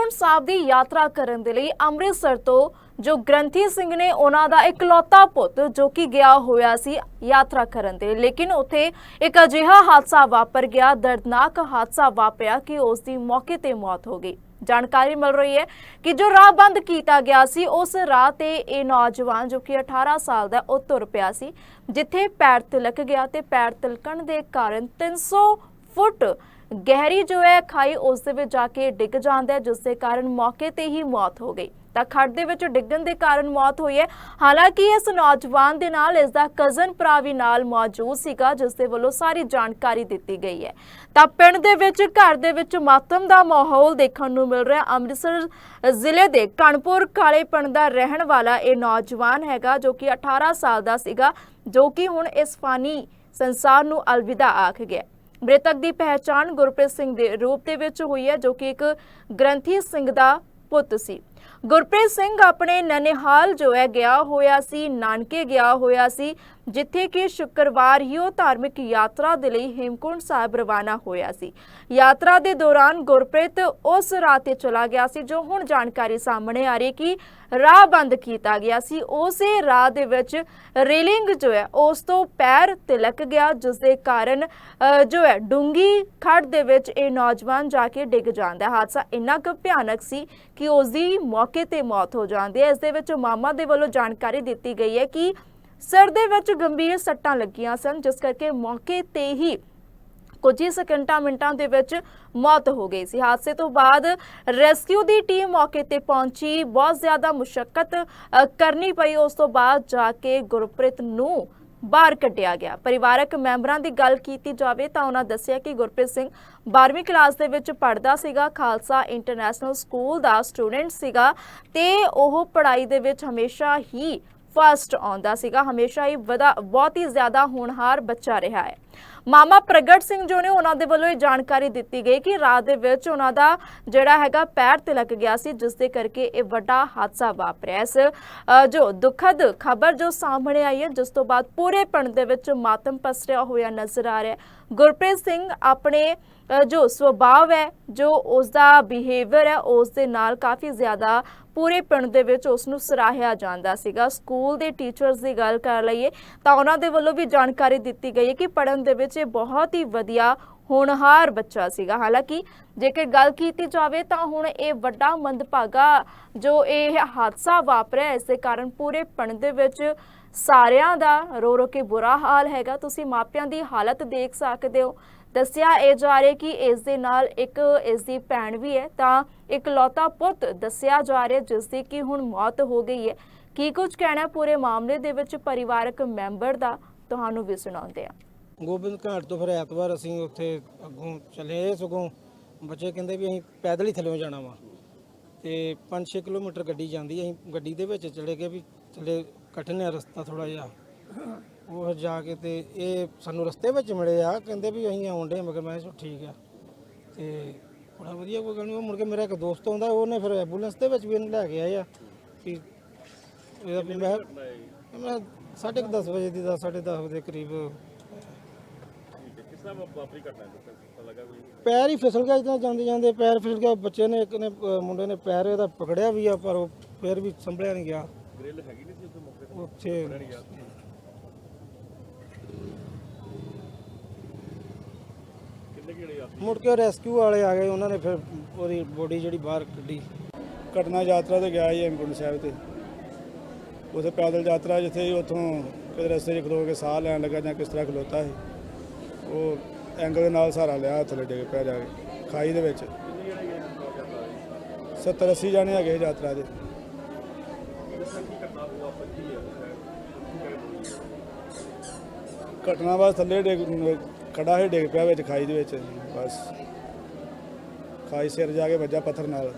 ਹੇਮਕੁੰਟ ਸਾਹਿਬ ਦੀ ਯਾਤਰਾ ਕਰਨ ਦੇ ਲਈ ਅੰਮ੍ਰਿਤਸਰ ਤੋਂ ਜੋ ਗ੍ਰੰਥੀ ਸਿੰਘ ਨੇ ਉਹਨਾਂ ਦਾ ਇਕਲੌਤਾ ਪੁੱਤ ਜੋ ਕਿ ਗਿਆ ਹੋਇਆ ਸੀ ਯਾਤਰਾ ਕਰਨ ਦੇ, ਲੇਕਿਨ ਉੱਥੇ ਇੱਕ ਅਜਿਹਾ ਹਾਦਸਾ ਵਾਪਰ ਗਿਆ, ਦਰਦਨਾਕ ਹਾਦਸਾ ਵਾਪਰਿਆ ਕਿ ਉਸ ਦੀ ਮੌਕੇ ਤੇ ਮੌਤ ਹੋ ਗਈ। ਜਾਣਕਾਰੀ ਮਿਲ ਰਹੀ ਹੈ ਕਿ ਜੋ ਰਾਹ ਬੰਦ ਕੀਤਾ ਗਿਆ ਸੀ, ਉਸ ਰਾਹ ਤੇ ਇਹ ਨੌਜਵਾਨ ਜੋ ਕਿ 18 ਸਾਲ ਦਾ ਉਹ ਤੁਰ ਪਿਆ ਸੀ, ਜਿੱਥੇ ਪੈਰ ਤਿਲਕ ਗਿਆ ਤੇ ਪੈਰ ਤਿਲਕਣ ਦੇ ਕਾਰਨ 300 ਫੁੱਟ ਗਹਿਰੀ ਜੋ ਹੈ ਖਾਈ ਉਸ ਦੇ ਵਿੱਚ ਜਾ ਕੇ ਡਿੱਗ ਜਾਂਦਾ ਹੈ, ਜਿਸ ਦੇ ਕਾਰਨ ਮੌਕੇ ਤੇ ਹੀ ਮੌਤ ਹੋ ਗਈ। ਤਾਂ ਖੱਡ ਦੇ ਵਿੱਚ ਡਿੱਗਣ ਦੇ ਕਾਰਨ ਮੌਤ ਹੋਈ ਹੈ। ਹਾਲਾਂਕਿ ਇਸ ਨੌਜਵਾਨ ਦੇ ਨਾਲ ਇਸ ਦਾ ਕਜ਼ਨ ਭਰਾ ਵੀ ਨਾਲ ਮੌਜੂਦ ਸੀਗਾ, ਜਿਸ ਦੇ ਵੱਲੋਂ ਸਾਰੀ ਜਾਣਕਾਰੀ ਦਿੱਤੀ ਗਈ ਹੈ। ਤਾਂ ਪਿੰਡ ਦੇ ਵਿੱਚ, ਘਰ ਦੇ ਵਿੱਚ ਮਾਤਮ ਦਾ ਮਾਹੌਲ ਦੇਖਣ ਨੂੰ ਮਿਲ ਰਿਹਾ। ਅੰਮ੍ਰਿਤਸਰ ਜ਼ਿਲ੍ਹੇ ਦੇ ਕਣਪੁਰ ਕਾਲੇ ਪਿੰਡ ਦਾ ਰਹਿਣ ਵਾਲਾ ਇਹ ਨੌਜਵਾਨ ਹੈਗਾ, ਜੋ ਕਿ 18 ਸਾਲ ਦਾ ਸੀਗਾ, ਜੋ ਕਿ ਹੁਣ ਇਸ ਫਾਨੀ ਸੰਸਾਰ ਨੂੰ ਅਲਵਿਦਾ ਆਖ ਗਿਆ। ਮ੍ਰਿਤਕ ਦੀ ਪਹਿਚਾਣ ਗੁਰਪ੍ਰੀਤ ਸਿੰਘ ਦੇ ਰੂਪ ਦੇ ਵਿੱਚ ਹੋਈ ਹੈ, ਜੋ ਕਿ ਇੱਕ ਗ੍ਰੰਥੀ ਸਿੰਘ ਦਾ ਪੁੱਤ ਸੀ। ਗੁਰਪ੍ਰੀਤ ਸਿੰਘ ਆਪਣੇ ਨਨਿਹਾਲ ਜੋ ਹੈ ਗਿਆ ਹੋਇਆ ਸੀ, ਨਾਨਕੇ ਗਿਆ ਹੋਇਆ ਸੀ, ਜਿੱਥੇ ਕਿ ਸ਼ੁੱਕਰਵਾਰ ਹੀ ਉਹ ਧਾਰਮਿਕ ਯਾਤਰਾ ਦੇ ਲਈ ਹੇਮਕੁੰਟ ਸਾਹਿਬ ਰਵਾਨਾ ਹੋਇਆ ਸੀ। ਯਾਤਰਾ ਦੇ ਦੌਰਾਨ ਗੁਰਪ੍ਰੀਤ ਉਸ ਰਾਹ ਤੇ ਚਲਾ ਗਿਆ ਸੀ, ਜੋ ਹੁਣ ਜਾਣਕਾਰੀ ਸਾਹਮਣੇ ਆ ਰਹੀ ਕਿ ਰਾਹ ਬੰਦ ਕੀਤਾ ਗਿਆ ਸੀ। ਉਸੇ ਰਾਹ ਦੇ ਵਿੱਚ ਰੇਲਿੰਗ ਜੋ ਹੈ, ਉਸ ਤੋਂ ਪੈਰ ਤਿਲਕ ਗਿਆ, ਜਿਸ ਦੇ ਕਾਰਨ ਜੋ ਹੈ ਡੂੰਗੀ ਖੜ ਦੇ ਵਿੱਚ ਇਹ ਨੌਜਵਾਨ ਜਾ ਕੇ ਡਿੱਗ ਜਾਂਦਾ। ਹਾਦਸਾ ਇੰਨਾ ਕੁ ਭਿਆਨਕ ਸੀ ਕਿ ਉਸ ਦੀ ਮੌਕੇ ਤੇ ਮੌਤ ਹੋ ਜਾਂਦੀ ਹੈ। ਇਸ ਦੇ ਵਿੱਚ ਮਾਮਾ ਦੇ ਵੱਲੋਂ ਜਾਣਕਾਰੀ ਦਿੱਤੀ ਗਈ ਹੈ ਕਿ ਸਿਰ ਦੇ ਵਿੱਚ ਗੰਭੀਰ ਸੱਟਾਂ ਲੱਗੀਆਂ ਸਨ, ਜਿਸ ਕਰਕੇ ਮੌਕੇ ਤੇ ਹੀ ਕੁਝ ਹੀ ਸਕਿੰਟਾਂ ਮਿੰਟਾਂ ਦੇ ਵਿੱਚ ਮੌਤ ਹੋ ਗਈ ਸੀ। ਹਾਦਸੇ ਤੋਂ ਬਾਅਦ ਰੈਸਕਿਊ ਦੀ ਟੀਮ ਮੌਕੇ ਤੇ ਪਹੁੰਚੀ। ਬਹੁਤ ਜ਼ਿਆਦਾ ਮੁਸ਼ਕਲ ਕਰਨੀ ਪਈ। ਉਸ ਤੋਂ ਬਾਅਦ ਜਾ ਕੇ ਗੁਰਪ੍ਰੀਤ ਨੂੰ ਬਾਹਰ ਕੱਢਿਆ ਗਿਆ। ਪਰਿਵਾਰਕ ਮੈਂਬਰਾਂ ਦੀ ਗੱਲ ਕੀਤੀ ਜਾਵੇ ਤਾਂ ਉਹਨਾਂ ਦੱਸਿਆ ਕਿ ਗੁਰਪ੍ਰੀਤ ਸਿੰਘ 12ਵੀਂ ਕਲਾਸ ਦੇ ਵਿੱਚ ਪੜ੍ਹਦਾ ਸੀਗਾ, ਖਾਲਸਾ ਇੰਟਰਨੈਸ਼ਨਲ ਸਕੂਲ ਦਾ ਸਟੂਡੈਂਟ ਸੀਗਾ ਤੇ ਉਹ ਪੜ੍ਹਾਈ ਦੇ ਵਿੱਚ ਹਮੇਸ਼ਾ ਹੀ ਫਸਟ ਆਉਂਦਾ ਸੀਗਾ। ਹਮੇਸ਼ਾ ਹੀ ਵਧਾ, ਬਹੁਤ ਹੀ ਜ਼ਿਆਦਾ ਹੋਣਹਾਰ ਬੱਚਾ ਰਿਹਾ ਹੈ। ਮਾਮਾ ਪ੍ਰਗਟ ਸਿੰਘ ਜੋ ਨੇ ਉਹਨਾਂ ਦੇ ਵੱਲੋਂ ਇਹ ਜਾਣਕਾਰੀ ਦਿੱਤੀ ਗਈ ਕਿ ਰਾਤ ਦੇ ਵਿੱਚ ਉਹਨਾਂ ਦਾ ਜਿਹੜਾ ਹੈਗਾ ਪੈਰ ਤਿਲਕ ਗਿਆ ਸੀ, ਜਿਸ ਦੇ ਕਰਕੇ ਇਹ ਵੱਡਾ ਹਾਦਸਾ ਵਾਪਰਿਆ ਇਸ ਜੋ ਦੁਖਦ ਖਬਰ ਜੋ ਸਾਹਮਣੇ ਆਈ ਹੈ, ਜਿਸ ਤੋਂ ਬਾਅਦ ਪੂਰੇ ਪਿੰਡ ਦੇ ਵਿੱਚ ਮਾਤਮ ਪਸਰਿਆ ਹੋਇਆ ਨਜ਼ਰ ਆ ਰਿਹਾ ਗੁਰਪ੍ਰੀਤ ਸਿੰਘ ਆਪਣੇ ਜੋ ਸੁਭਾਅ ਹੈ, ਜੋ ਉਸ ਦਾ ਬਿਹੇਵੀਅਰ ਹੈ ਉਸ ਦੇ ਨਾਲ ਕਾਫੀ ਜ਼ਿਆਦਾ ਪੂਰੇ ਪਿੰਡ ਦੇ ਵਿੱਚ ਉਸ ਨੂੰ ਸਰਾਹਿਆ ਜਾਂਦਾ ਸੀਗਾ। ਸਕੂਲ ਦੇ ਟੀਚਰਸ ਦੀ ਗੱਲ ਕਰ ਲਈਏ ਤਾਂ ਉਹਨਾਂ ਦੇ ਵੱਲੋਂ ਵੀ ਜਾਣਕਾਰੀ ਦਿੱਤੀ ਗਈ ਹੈ ਕਿ ਪੜਨ ਦੇ ਵਿੱਚ ਇਹ ਬਹੁਤ ਹੀ ਵਧੀਆ ਹੋਣਹਾਰ ਬੱਚਾ ਸੀਗਾ। ਹਾਲਾਂਕਿ ਜੇਕਰ ਗੱਲ ਕੀਤੀ ਜਾਵੇ ਤਾਂ ਹੁਣ ਇਹ ਵੱਡਾ ਮੰਦਭਾਗਾ ਜੋ ਇਹ ਹਾਦਸਾ ਵਾਪਰਿਆ ਇਸ ਦੇ ਕਾਰਨ ਪੂਰੇ ਪਿੰਡ ਦੇ ਵਿੱਚ ਸਾਰਿਆਂ ਦਾ ਰੋ ਰੋ ਕੇ ਬੁਰਾ ਹਾਲ ਹੈਗਾ। ਤੁਸੀਂ ਮਾਪਿਆਂ ਦੀ ਹਾਲਤ ਦੇਖ ਸਕਦੇ ਹੋ। ਦੱਸਿਆ ਇਹ ਜਾ ਰਿਹਾ ਕਿ ਇਸ ਦੇ ਨਾਲ ਇੱਕ, ਇਸ ਦੀ ਭੈਣ ਵੀ ਹੈ, ਤਾਂ ਇਕਲੌਤਾ ਪੁੱਤ ਦੱਸਿਆ ਜਾ ਰਿਹਾ ਜਿਸ ਦੀ ਕਿ ਹੁਣ ਮੌਤ ਹੋ ਗਈ ਹੈ। ਕੀ ਕੁਝ ਕਹਿਣਾ ਪੂਰੇ ਮਾਮਲੇ ਦੇ ਵਿੱਚ ਪਰਿਵਾਰਕ ਮੈਂਬਰ ਦਾ? ਤੁਹਾਨੂੰ ਵੀ ਸੁਣਾਉਂਦੇ ਆ ਗੋਬਿੰਦ ਘਾਟ ਤੋਂ ਫਿਰ ਐਤਵਾਰ ਅਸੀਂ ਉੱਥੇ ਅੱਗੋਂ ਚੱਲੇ ਸਗੋਂ ਬੱਚੇ ਕਹਿੰਦੇ ਵੀ ਅਸੀਂ ਪੈਦਲ ਹੀ ਥੱਲੇ ਜਾਣਾ ਵਾ। ਤੇ 5-6 ਕਿਲੋਮੀਟਰ ਗੱਡੀ ਜਾਂਦੀ, ਅਸੀਂ ਗੱਡੀ ਦੇ ਵਿੱਚ ਚਲੇ ਗਏ ਵੀ ਥੱਲੇ ਕਠਿਨ ਹੈ ਰਸਤਾ ਥੋੜਾ ਜਿਹਾ। ਉਹ ਫਿਰ ਜਾ ਕੇ ਤੇ ਇਹ ਸਾਨੂੰ ਰਸਤੇ ਵਿੱਚ ਮਿਲੇ ਆ ਕਹਿੰਦੇ ਵੀ ਅਸੀਂ ਆਉਣ ਡੇ ਮਗਰ ਮੈਂ ਕਿਹਾ ਠੀਕ ਆ। ਤੇ ਬੜਾ ਵਧੀਆ ਕੋਈ ਗੱਲ ਨਹੀਂ ਉਹ ਮੁੜ ਕੇ ਮੇਰਾ ਇੱਕ ਦੋਸਤ ਆਉਂਦਾ ਉਹਨੇ ਫਿਰ ਐਂਬੂਲੈਂਸ ਦੇ ਵਿੱਚ ਵੀ ਇਹਨੂੰ ਲੈ ਕੇ ਆਏ ਆ। ਕਿ ਇਹਦਾ ਵੀ ਮੈਂ ਮੈਂ 10:30 ਵਜੇ ਦੀ 10 10:30 ਦੇ ਕਰੀਬ। ਪੈਰ ਹੀ ਫਿਸਲ ਗਿਆ ਜਦੋਂ ਜਾਂਦੇ ਜਾਂਦੇ ਪੈਰ ਫਿਸਲ ਗਿਆ। ਬੱਚੇ ਨੇ ਇੱਕ ਨੇ ਮੁੰਡੇ ਨੇ ਪੈਰ ਇਹਦਾ ਪਕੜਿਆ ਵੀ ਆ ਪਰ ਉਹ ਫਿਰ ਵੀ ਸੰਭਲਿਆ ਨਹੀਂ ਗਿਆ। ਗ੍ਰਿਲ ਹੈਗੀ ਨਹੀਂ ਸੀ ਉੱਥੇ ਮੌਕੇ ਮੁੜ ਕੇ ਰੈਸਕਿਊ ਵਾਲੇ ਆ ਗਏ, ਉਹਨਾਂ ਨੇ ਫਿਰ ਉਹਦੀ ਬੋਡੀ ਜਿਹੜੀ ਬਾਹਰ ਕੱਢੀ। ਘਟਨਾ ਯਾਤਰਾ ਤੇ ਗਿਆ ਜੀ ਹੇਮਕੁੰਟ ਸਾਹਿਬ ਤੇ। ਉਥੇ ਪੈਦਲ ਯਾਤਰਾ ਜਿੱਥੇ ਉੱਥੋਂ ਕਿਤੇ ਰਸਤੇ 'ਚ ਖਲੋ ਕੇ ਸਾਹ ਲੈਣ ਲੱਗਾ ਜਾਂ ਕਿਸ ਤਰ੍ਹਾਂ ਖਲੋਤਾ ਸੀ, ਉਹ ਐਂਗਲ ਦੇ ਨਾਲ ਸਹਾਰਾ ਲਿਆ, ਥੱਲੇ ਡਿੱਗ ਪਿਆ ਜਾ ਕੇ, ਖਾਈ ਦੇ ਵਿੱਚ। 70 80 ਜਾਣੇ ਹੈਗੇ ਯਾਤਰਾ ਦੇ ਘਟਨਾ ਬਸ ਥੱਲੇ ਡਿੱਗ ਖੜਾ ਹੀ ਡਿੱਗ ਪਿਆ ਵਿੱਚ ਖਾਈ ਦੇ ਵਿੱਚ, ਬਸ। ਖਾਈ ਸਿਰ ਜਾ ਕੇ ਵੱਜਾ ਪੱਥਰ ਨਾਲ।